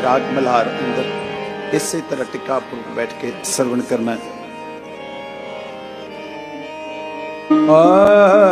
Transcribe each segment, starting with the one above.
ਰਾਗ ਮਲਹਾਰ ਅੰਦਰ ਇਸੇ ਤਰ੍ਹਾਂ ਟਿਕਾਪੁਰ ਬੈਠ ਕੇ ਸਰਵਣ ਕਰਨਾ ਆ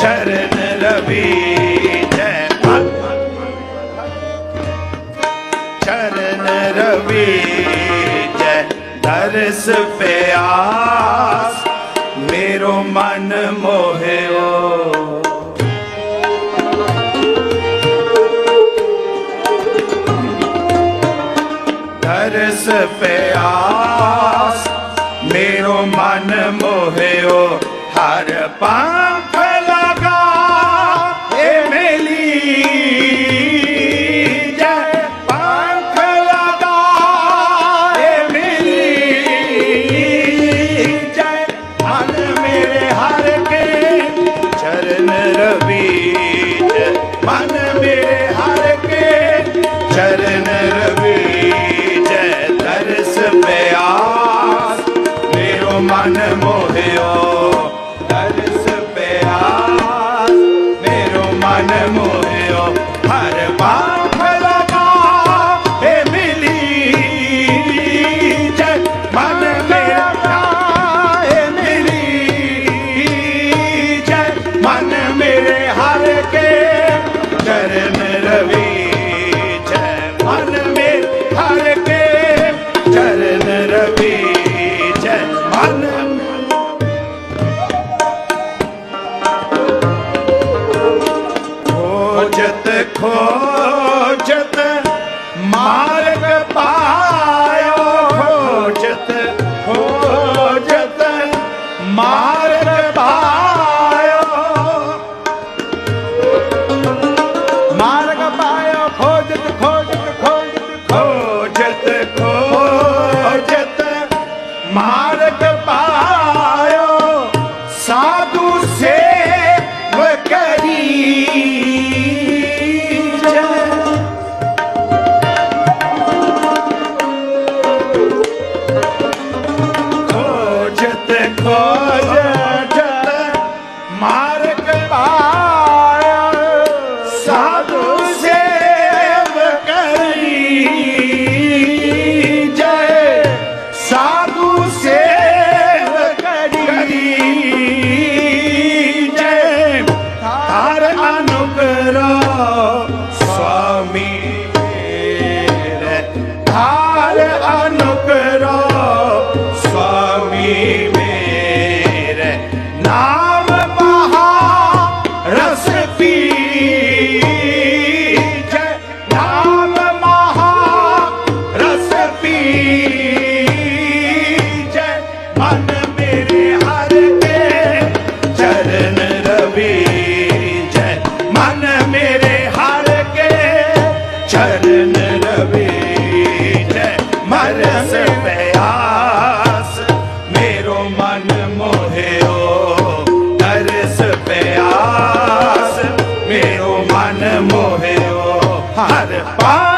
ਚਰਨ ਰਵੀ ਜੈ ਮਨ ਚਰਨ ਰਵੀ ਜੈ ਦਰਸ ਪਿਆਸ ਮੇਰੋ ਮਨ ਮੋਹਿਓ ਦਰਸ ਪਿਆਸ ਮੇਰੋ ਮਨ ਮੋਹਿਓ ਹਰ ਪਾਪ ਪਿਆਸ ਮੇਰੋ ਮਨ ਮੋਹਿਓ ਹਰ ਪਾ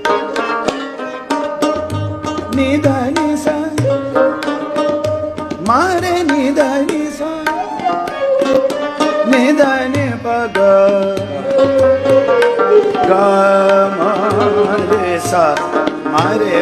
నిదని సా మారే నిదని సా నిదని పగ గా మారే సా మారే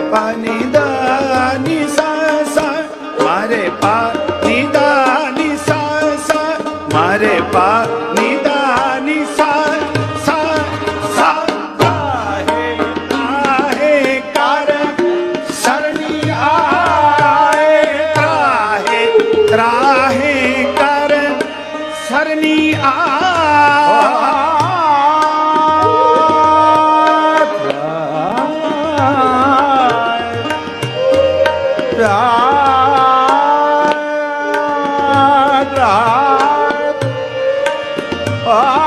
Oh.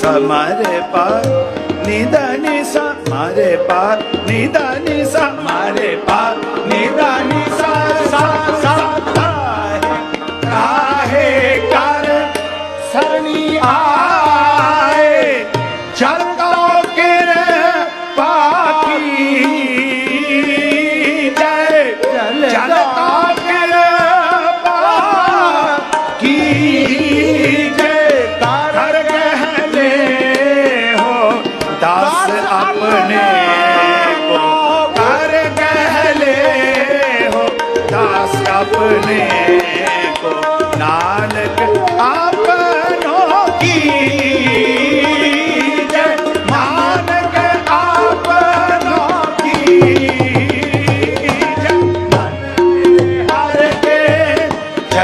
స మరే పా నిదని స మరే పా నిదని స మరే పా నిదని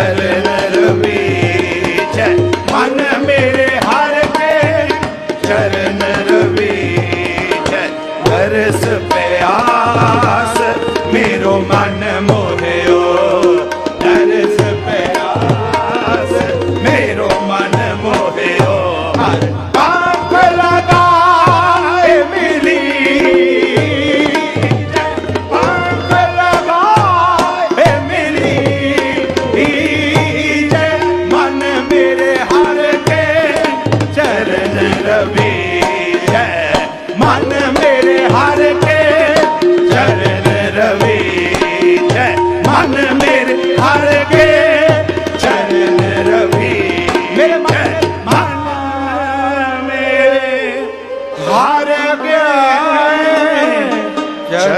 ਚਰਨ ਰਵੀ ਮਨ ਮੇਰੇ ਹਰ ਕੇ ਚਰਨ ਰਵੀ ਜੈ ਪਿਆਸ ਮੇਰੋ ਮਨ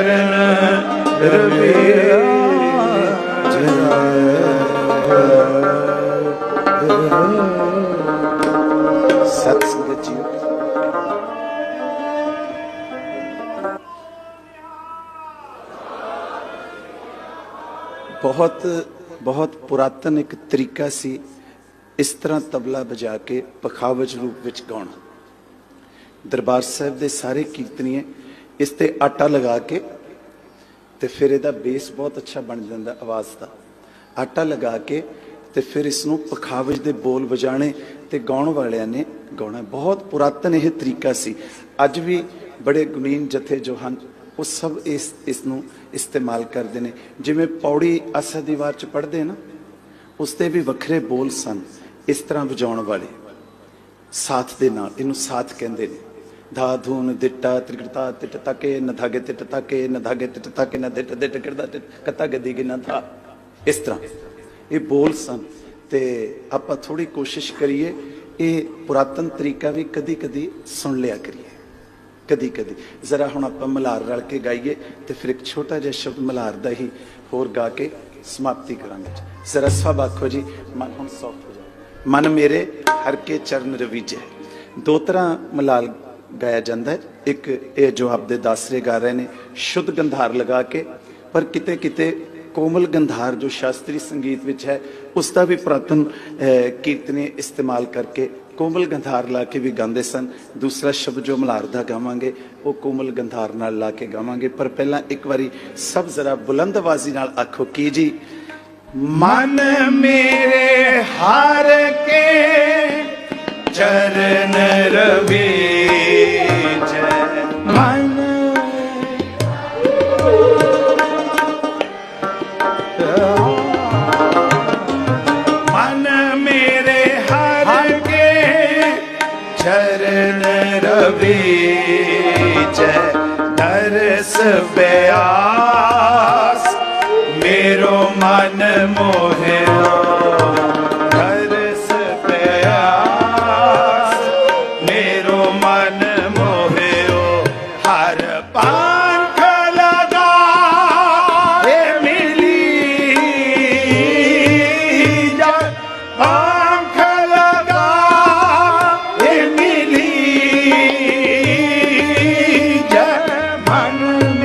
ਚਰਨ ਰਵੀ ਸਤ ਸੰਗਤ ਬਹੁਤ ਬਹੁਤ ਪੁਰਾਤਨ ਇੱਕ ਤਰੀਕਾ ਸੀ ਇਸ ਤਰ੍ਹਾਂ ਤਬਲਾ ਵਜਾ ਕੇ ਪਖਾਵਜ ਰੂਪ ਵਿੱਚ ਗਾਉਣਾ। ਦਰਬਾਰ ਸਾਹਿਬ ਦੇ ਸਾਰੇ ਕੀਰਤਨੀਏ ਇਸ ਤੇ ਆਟਾ ਲਗਾ ਕੇ ਤੇ ਫਿਰ ਇਹਦਾ ਬੇਸ ਬਹੁਤ ਅੱਛਾ ਬਣ ਜਾਂਦਾ ਆਵਾਜ਼ ਦਾ। ਆਟਾ ਲਗਾ ਕੇ ਤੇ ਫਿਰ ਇਸ ਨੂੰ ਪਖਾਵਜ ਦੇ ਬੋਲ ਵਜਾਣੇ ਤੇ ਗਾਉਣ ਵਾਲਿਆਂ ਨੇ ਗਾਉਣਾ। ਬਹੁਤ ਪੁਰਾਤਨ ਇਹ ਤਰੀਕਾ ਸੀ। ਅੱਜ ਵੀ ਬੜੇ ਗੁਣੀਨ ਜਥੇ ਜੋ ਹਨ, ਉਹ ਸਭ ਇਸ ਇਸ ਨੂੰ ਇਸਤੇਮਾਲ ਕਰਦੇ ਨੇ। ਜਿਵੇਂ ਪੌੜੀ ਅਸਾ ਦੀਵਾਰ ਚ ਪੜ੍ਹਦੇ ਨਾ, ਉਸ ਤੇ ਵੀ ਵੱਖਰੇ ਬੋਲ ਸਨ ਇਸ ਤਰ੍ਹਾਂ ਵਜਾਉਣ ਵਾਲੇ। ਸਾਥ ਦੇ ਨਾਲ, ਇਹਨੂੰ ਸਾਥ ਕਹਿੰਦੇ ਨੇ। ਧਾ ਧੂਨ ਦਿੱਟਾ ਤ੍ਰਿਕਟਾ ਤਿਟ ਤਕੇ, ਨ ਧਾਗੇ ਤਿਟ ਤਕੇ, ਨ ਧਾਗੇ ਤਿਟ ਤਕੇ, ਨ ਦਿੱਟ ਦਿੱਟ ਕਿਰਦਾ ਤਿਟ ਕਤਾ ਗਦੀ ਗਿਨਾ ਧਾ। ਇਸ ਤਰ੍ਹਾਂ ਇਹ ਬੋਲ ਸਨ ਤੇ ਆਪਾਂ ਥੋੜੀ ਕੋਸ਼ਿਸ਼ ਕਰੀਏ, ਇਹ ਪੁਰਾਤਨ ਤਰੀਕਾ ਵੀ ਕਦੀ ਕਦੀ ਸੁਣ ਲਿਆ ਕਰੀਏ। ਕਦੀ ਕਦੀ ਜ਼ਰਾ ਹੁਣ ਆਪਾਂ ਮਲਾਰ ਰਲ ਕੇ ਗਾਈਏ ਤੇ ਫਿਰ ਇੱਕ ਛੋਟਾ ਜਿਹਾ ਸ਼ਬਦ ਮਲਾਰ ਦਾ ਹੀ ਹੋਰ ਗਾ ਕੇ ਸਮਾਪਤੀ ਕਰਾਂਗੇ। ਜ਼ਰਾ ਸਭ ਆਖੋ ਜੀ, ਮਨ ਹੁਣ ਸੌਫਟ ਹੋ ਜਾ ਮਨ ਮੇਰੇ ਹਰ ਕੇ ਚਰਨ ਰਵੀਜੇ। ਦੋ ਤਰ੍ਹਾਂ ਮਲਾਲ ਗਾਇਆ ਜਾਂਦਾ ਹੈ। ਇੱਕ ਇਹ ਜੋ ਆਪਦੇ ਦਾਸਰੇ ਗਾ ਰਹੇ ਨੇ, ਸ਼ੁੱਧ ਗੰਧਾਰ ਲਗਾ ਕੇ, ਪਰ ਕਿਤੇ ਕਿਤੇ ਕੋਮਲ ਗੰਧਾਰ ਜੋ ਸ਼ਾਸਤਰੀ ਸੰਗੀਤ ਵਿੱਚ ਹੈ, ਉਸ ਦਾ ਵੀ ਪ੍ਰਾਤਨ ਕੀਰਤਨੀ ਇਸਤੇਮਾਲ ਕਰਕੇ ਕੋਮਲ ਗੰਧਾਰ ਲਾ ਕੇ ਵੀ ਗਾਉਂਦੇ ਸਨ। ਦੂਸਰਾ ਸ਼ਬਦ ਜੋ ਮਲਾਰ ਦਾ ਗਾਵਾਂਗੇ, ਉਹ ਕੋਮਲ ਗੰਧਾਰ ਨਾਲ ਲਾ ਕੇ ਗਾਵਾਂਗੇ। ਪਰ ਪਹਿਲਾਂ ਇੱਕ ਵਾਰੀ ਸਭ ਜ਼ਰਾ ਬੁਲੰਦ ਆਵਾਜ਼ੀ ਨਾਲ ਆਖੋ, ਕੀ ਜੀ? ਮਨ ਮੇਰੇ ਹਾਰ ਕੇ, ਚਰਨ ਰਵੀ ਦਰਸ ਪਿਆਸ ਮੇਰੋ ਮਨ ਮਨ